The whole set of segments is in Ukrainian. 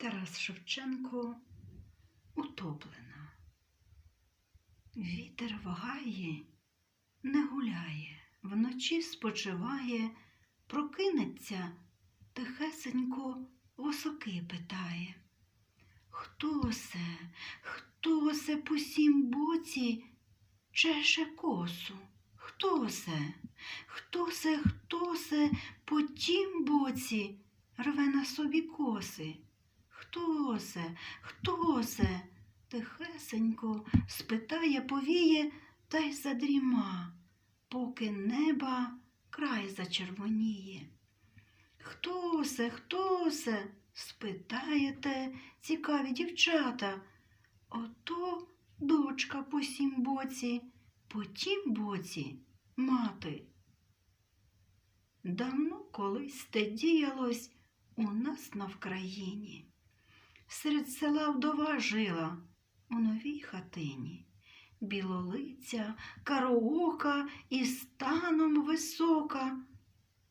Тарас Шевченко утоплена. Вітер вагає, не гуляє, вночі спочиває, прокинеться, тихесенько восоки питає. Хто се, хто се по сім боці чеше косу? Хто се, хто се, хто се по тім боці рве на собі коси? Хто се, хто се? Тихесенько спитає, повіє та й задріма, поки неба край зачервоніє. Хто се, хто се? спитаєте, цікаві дівчата. Ото дочка по сім боці, по тім боці мати. Давно колись те діялось у нас на Вкраїні. Серед села вдова жила у новій хатині. Білолиця, кароока і станом висока.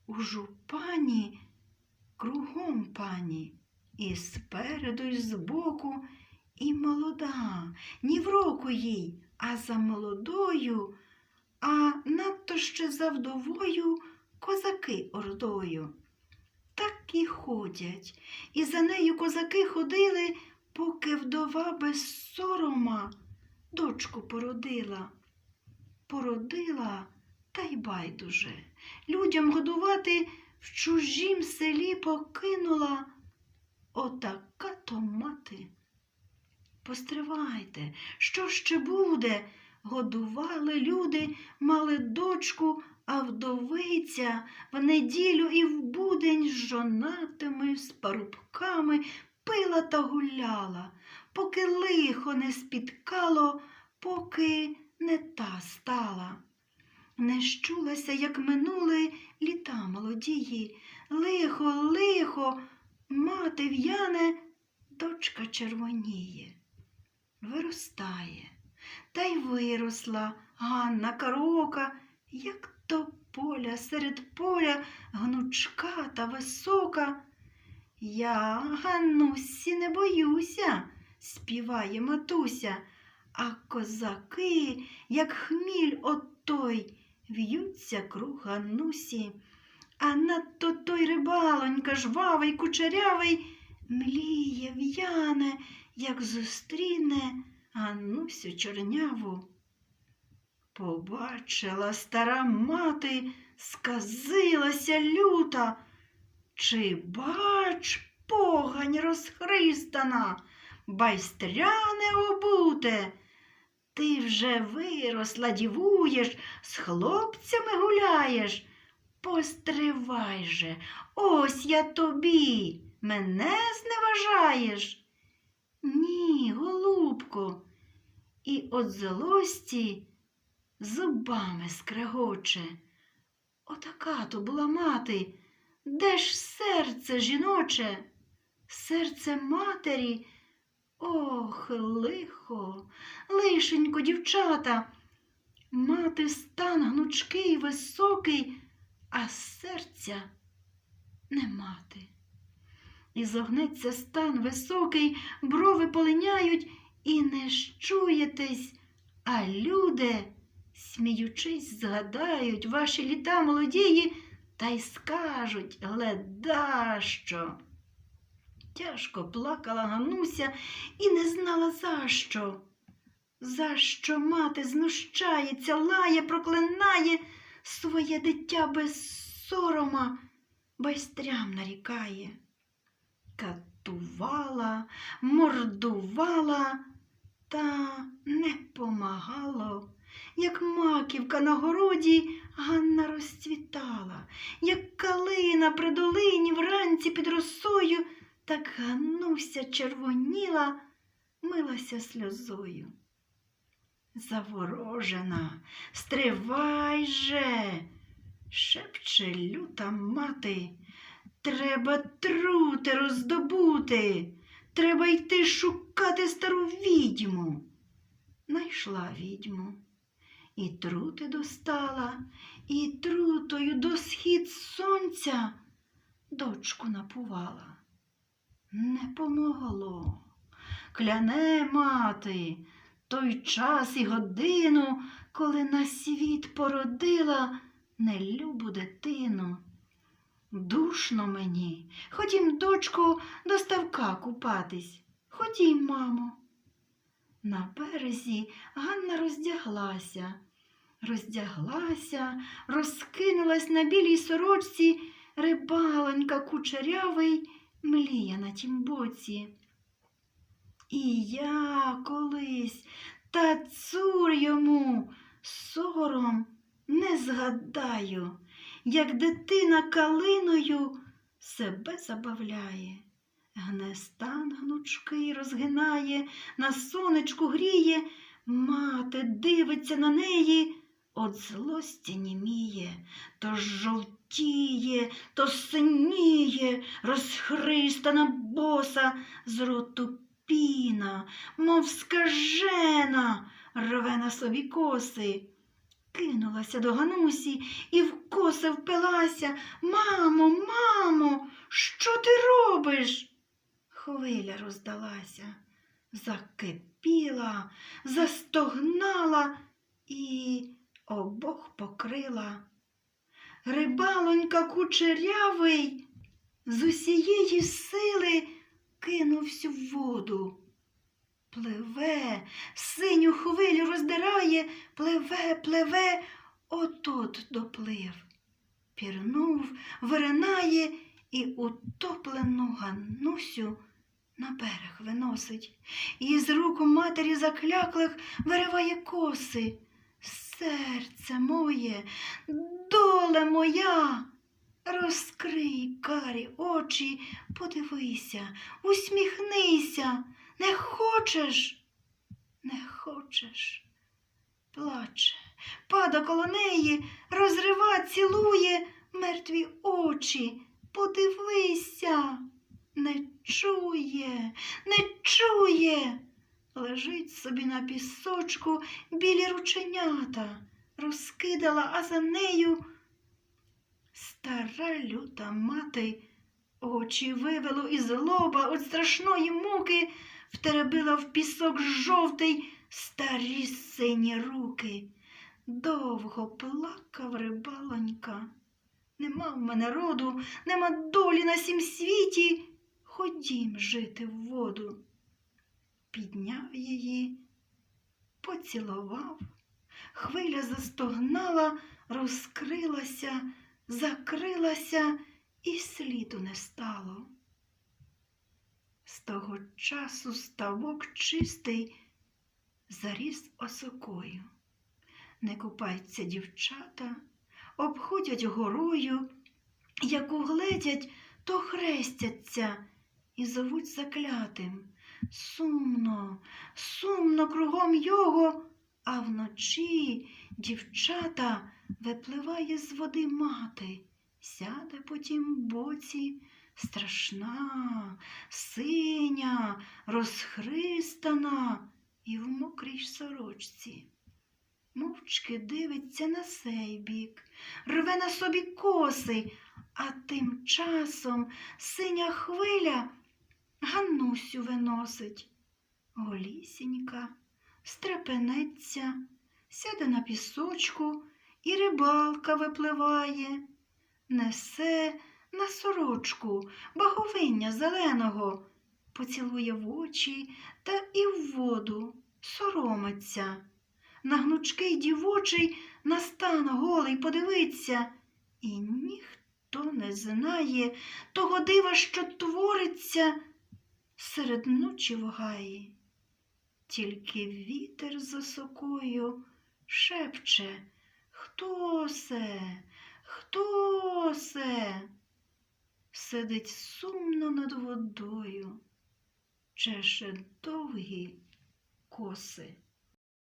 У жупані кругом пані, і спереду, і збоку, і молода, ні в року їй, а за молодою, а надто ще за вдовою козаки ордою. І ходять, і за нею козаки ходили, поки вдова без сорома дочку породила. Породила, та й байдуже. Людям годувати в чужім селі покинула отака то мати. Постривайте, що ще буде? Годували люди, мали дочку, а вдовиця в неділю і в будень з жонатими, з парубками пила та гуляла, поки лихо не спіткало, поки не та стала. Не щулася, як минули літа молодії. Лихо, лихо, мати в'яне, дочка червоніє. Виростає, та й виросла Ганна Карока, як то поля серед поля гнучка та висока. Я, Ганнусі, не боюся, співає матуся, а козаки, як хміль от той, в'ються круг Ганнусі, а надто той рибалонька, жвавий, кучерявий, мліє в'яне, як зустріне Ганнусю чорняву. Побачила стара мати, сказилася люта. Чи бач, погань розхристана, байстряне обуте, ти вже виросла, дівуєш, з хлопцями гуляєш. Постривай же, ось я тобі, мене зневажаєш. Ні, голубко, і от злості зубами скрегоче. Отака то була мати. Де ж серце жіноче, серце матері? Ох, лихо, лишенько, дівчата. Мати стан гнучкий, високий, а серця не мати. І зогнеться стан високий, брови полиняють, і не щуєтесь, а люди, сміючись, згадають ваші літа молодії та й скажуть гледа що. Тяжко плакала Гануся і не знала за що. За що мати знущається, лає, проклинає своє дитя без сорома, байстрям нарікає. Катувала, мордувала, та не помагало. Як маківка на городі Ганна розцвітала, як калина при долині вранці під росою, так Ганнуся червоніла, милася сльозою. Заворожена, стривай же, шепче люта мати. Треба трути роздобути, треба йти шукати стару відьму. Найшла відьму. І трути достала, і трутою до схід сонця дочку напувала. не помогло. Кляне мати, той час і годину, коли на світ породила нелюбу дитину. Душно мені. Ходім, дочко, до ставка купатись. Ходім, мамо. На березі Ганна роздяглася, роздяглася, розкинулась на білій сорочці рибалонька кучерявий мліє на тім боці. І я колись та цур йому сором не згадаю, як дитина калиною себе забавляє. Гне стан гнучкий розгинає, на сонечку гріє, мати дивиться на неї, от злості німіє, то жовтіє, то синіє, розхристана боса, з роту піна, мов скажена, рве на собі коси. Кинулася до Ганусі і в коси впилася. Мамо, мамо, що ти робиш? Хвиля роздалася, закипіла, застогнала і обох покрила. Рибалонька кучерявий з усієї сили кинувся в воду. Пливе, синю хвилю роздирає, пливе, пливе, отот доплив. Пірнув, виринає і утоплену Ганнусю на берег виносить. І з рук матері закляклих вириває коси. Серце моє, доле моя, розкрий карі очі, подивися, усміхнися. Не хочеш? Не хочеш. Плаче, пада коло неї, розрива, цілує мертві очі. Подивися, не чує, не чує. Лежить собі на пісочку білі рученята, розкидала, а за нею стара люта мати очі вивело із лоба від страшної муки, втеребила в пісок жовтий старі сині руки. Довго плакав рибалонька. Нема в мене роду, нема долі на сім світі. Ходім жити в воду. Підняв її, поцілував, хвиля застогнала, розкрилася, закрилася і сліду не стало. З того часу ставок чистий заріс осокою. Не купаються дівчата, обходять горою, як угледять, то хрестяться і зовуть заклятим. Сумно, сумно кругом його, а вночі дівчата випливає з води мати, сяде по тім боці, страшна, синя, розхристана і в мокрій сорочці. Мовчки дивиться на сей бік, рве на собі коси, а тим часом синя хвиля Ганнусю виносить. Голісінька, стрепенеться, сяде на пісочку, і рибалка випливає, несе на сорочку баговиння зеленого, поцілує в очі та і в воду соромиться. На гнучкий дівочий на стан голий подивиться, і ніхто не знає того дива, що твориться серед ночі в гаї. Тільки вітер за сокою шепче Хто се? Хто се? Сидить сумно над водою, чеше довгі коси.